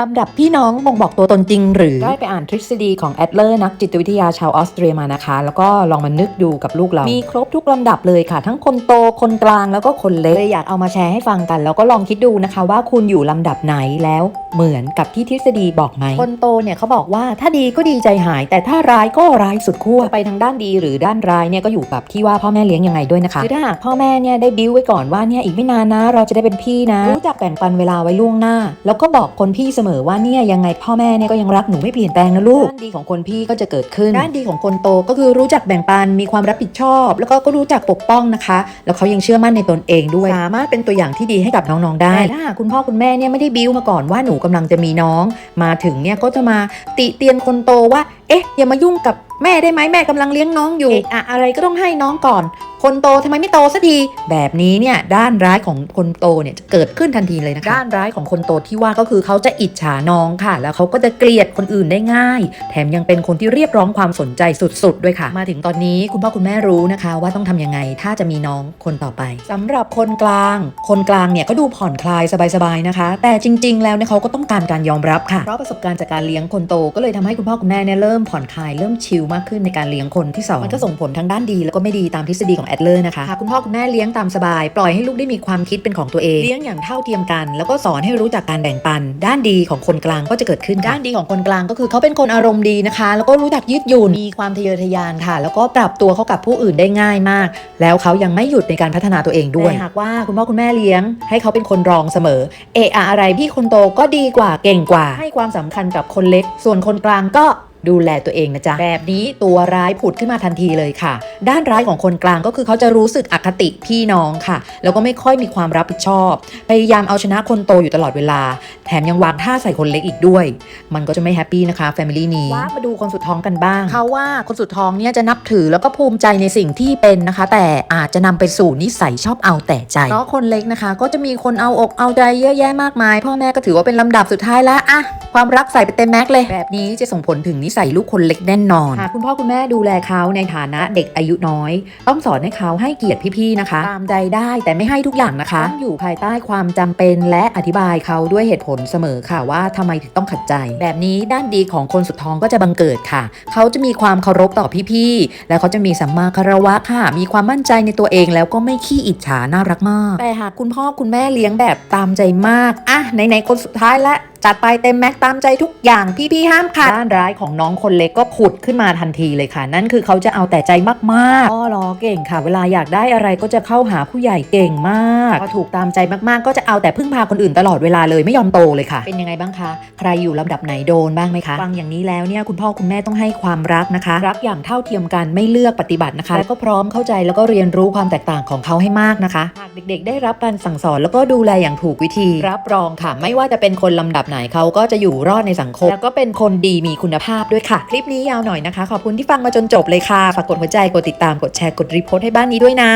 ลำดับพี่น้องบ่งบอกตัวตนจริงหรือได้ไปอ่านทฤษฎีของแอดเลอร์นักจิตวิทยาชาวออสเตรียมานะคะ แล้วก็ลองมานึกดูกับลูกเรา มีครบทุกลำดับเลยค่ะ ทั้งคนโตคนกลางแล้วก็คนเล็กเลยอยากเอามาแชร์ให้ฟังกัน แล้วก็ลองคิดดูนะคะว่าคุณอยู่ลำดับไหนแล้ว เหมือนกับที่ทฤษฎีบอกไหม คนโตเนี่ยเขาบอกว่าถ้าดีก็ดีใจหาย แต่ถ้าร้ายก็ร้ายสุดขั้วไปทางด้านดีหรือด้านร้ายเนี่ยก็อยู่กับที่ว่าพ่อแม่เลี้ยงยังไงด้วยนะคะคือถ้าหากพ่อแม่เนี่ยได้บิ้วไว้ก่อนว่าเนี่ยอีกไม่นานนะ เราจะได้เป็นพี่นะ รู้จักแบ่งปันเวลาไว้ล่วงหน้า แล้วก็บอกคนพี่เสมอว่าเนี่ยยังไงพ่อแม่เนี่ยก็ยังรักหนูไม่เปลี่ยนแปลงนะลูกด้านดีของคนพี่ก็จะเกิดขึ้นด้านดีของคนโตก็คือรู้จักแบ่งปันมีความรับผิดชอบ แล้วก็ก็รู้จักปกป้องนะคะ แล้วเขายังเชื่อมั่นในตนเองด้วยสามารถเป็นตัวอย่างที่ดีให้กับน้องๆได้แต่ถ้าหากคุณพ่อคุณแม่เนี่ยไม่ได้บิ้วมาก่อนว่าหนูกำลังจะมีน้อง มาถึงเนี่ยก็จะมาติเตียนคนโตว่า เอ๊ะ อย่ามายุ่งกับแม่ได้ไหมแม่กำลังเลี้ยงน้องอยู่ออะอะไรก็ต้องให้น้องก่อน คนโตทำไมไม่โตสักทีแบบนี้เนี่ยด้านร้ายของคนโตเนี่ยจะเกิดขึ้นทันทีเลยนะคะด้านร้ายของคนโตที่ว่าก็คือเขาจะอิจฉาน้องค่ะ แล้วเขาก็จะเกลียดคนอื่นได้ง่าย แถมยังเป็นคนที่เรียกร้องความสนใจสุด ๆ ด้วยค่ะ มาถึงตอนนี้คุณพ่อคุณแม่รู้นะคะ ว่าต้องทำยังไงถ้าจะมีน้องคนต่อไปสำหรับคนกลาง คนกลางเนี่ยก็ดูผ่อนคลายสบายๆนะคะ แต่จริง ๆ แล้วเนี่ยเขาก็ต้องการการยอมรับค่ะเพราะประสบการณ์จากการเลี้ยงคนโตก็เลยทำให้คุณพ่อคุณแม่เนี่ยเริ่มผ่อนคลายเริ่มชิลมากขึ้นในการเลี้ยงคนที่สองมันก็ส่งผลทั้งด้านดีแล้วก็ไม่ดีตามทฤษฎีของแอดเลอร์นะคะหากคุณพ่อคุณแม่เลี้ยงตามสบาย ปล่อยให้ลูกได้มีความคิดเป็นของตัวเอง เลี้ยงอย่างเท่าเทียมกัน แล้วก็สอนให้รู้จักการแบ่งปัน ด้านดีของคนกลางก็จะเกิดขึ้นค่ะด้านดีของคนกลางก็คือเขาเป็นคนอารมณ์ดีนะคะ แล้วก็รู้จักยืดหยุ่นมีความทะเยอทะยานค่ะ แล้วก็ปรับตัวเข้ากับผู้อื่นได้ง่ายมาก แล้วเขายังไม่หยุดในการพัฒนาตัวเองด้วยหากว่าคุณพ่อคุณแม่เลี้ยง ให้เขาเป็นคนรองเสมอ เอะอะอะไรพี่คนโตก็ดีกว่าเก่งกว่า ให้ความสำคัญกับคนเล็ก ส่วนคนกลางก็ ดูแลตัวเองนะจ๊ะ แบบนี้ตัวร้ายผุดขึ้นมาทันทีเลยค่ะ ด้านร้ายของคนกลางก็คือเขาจะรู้สึกอคติพี่น้องค่ะ แล้วก็ไม่ค่อยมีความรับผิดชอบ พยายามเอาชนะคนโตอยู่ตลอดเวลา แถมยังวางท่าใส่คนเล็กอีกด้วย มันก็จะไม่แฮปปี้นะคะแฟมิลี่นี้ว่ามาดูคนสุดท้องกันบ้างเขาว่าคนสุดท้องเนี่ยจะนับถือแล้วก็ภูมิใจในสิ่งที่เป็นนะคะ แต่อาจจะนำไปสู่นิสัยชอบเอาแต่ใจเพราะคนเล็กนะคะ ก็จะมีคนเอาอกเอาใจเยอะแยะมากมาย พ่อแม่ก็ถือว่าเป็นลำดับสุดท้ายแล้วอะความรักใส่ไปเต็มแม็กเลยแบบนี้จะส่งผลถึงนิสัยลูกคนเล็กแน่นอนหากคุณพ่อคุณแม่ดูแลเขาในฐานะเด็กอายุน้อย ต้องสอนให้เขาให้เกียรติพี่ๆนะคะ ตามใจได้แต่ไม่ให้ทุกอย่างนะคะต้องอยู่ภายใต้ความจำเป็นและอธิบายเขาด้วยเหตุผลเสมอค่ะว่าทำไมถึงต้องขัดใจ แบบนี้ด้านดีของคนสุดท้องก็จะบังเกิดค่ะ เขาจะมีความเคารพต่อพี่ๆแล้วเขาจะมีสัมมาคารวะค่ะ มีความมั่นใจในตัวเองแล้วก็ไม่ขี้อิจฉาน่ารักมาก แต่หากคุณพ่อคุณแม่เลี้ยงแบบตามใจมากอะไหนๆคนสุดท้ายละ จัดไปเต็มแม็กตามใจทุกอย่างพี่ๆห้ามขาดด้านร้ายของน้องคนเล็กก็ผุดขึ้นมาทันทีเลยค่ะ นั่นคือเขาจะเอาแต่ใจมากๆอ้อล้อเก่งค่ะ เวลาอยากได้อะไรก็จะเข้าหาผู้ใหญ่เก่งมากพอถูกตามใจมากๆ ก็จะเอาแต่พึ่งพาคนอื่นตลอดเวลาเลยไม่ยอมโตเลยค่ะ เป็นยังไงบ้างคะ ใครอยู่ลำดับไหนโดนบ้างไหมคะฟังอย่างนี้แล้วเนี่ยคุณพ่อคุณแม่ต้องให้ความรักนะคะ รักอย่างเท่าเทียมกันไม่เลือกปฏิบัตินะคะแล้วก็พร้อมเข้าใจแล้วก็เรียนรู้ความแตกต่างของเขาให้มากนะคะหากเด็ก ๆ ได้รับการสั่งสอนแล้วก็ดูแลอย่างถูกวิธี รับรองค่ะ ไม่ว่าจะเป็นคนลำดับไหนเขาก็จะอยู่รอดในสังคม แล้วก็เป็นคนดีมีคุณภาพด้วยค่ะ คลิปนี้ยาวหน่อยนะคะ ขอบคุณที่ฟังมาจนจบเลยค่ะ ฝากกดหัวใจ กดติดตาม กดแชร์ กดรีโพสต์ให้บ้านนี้ด้วยนะ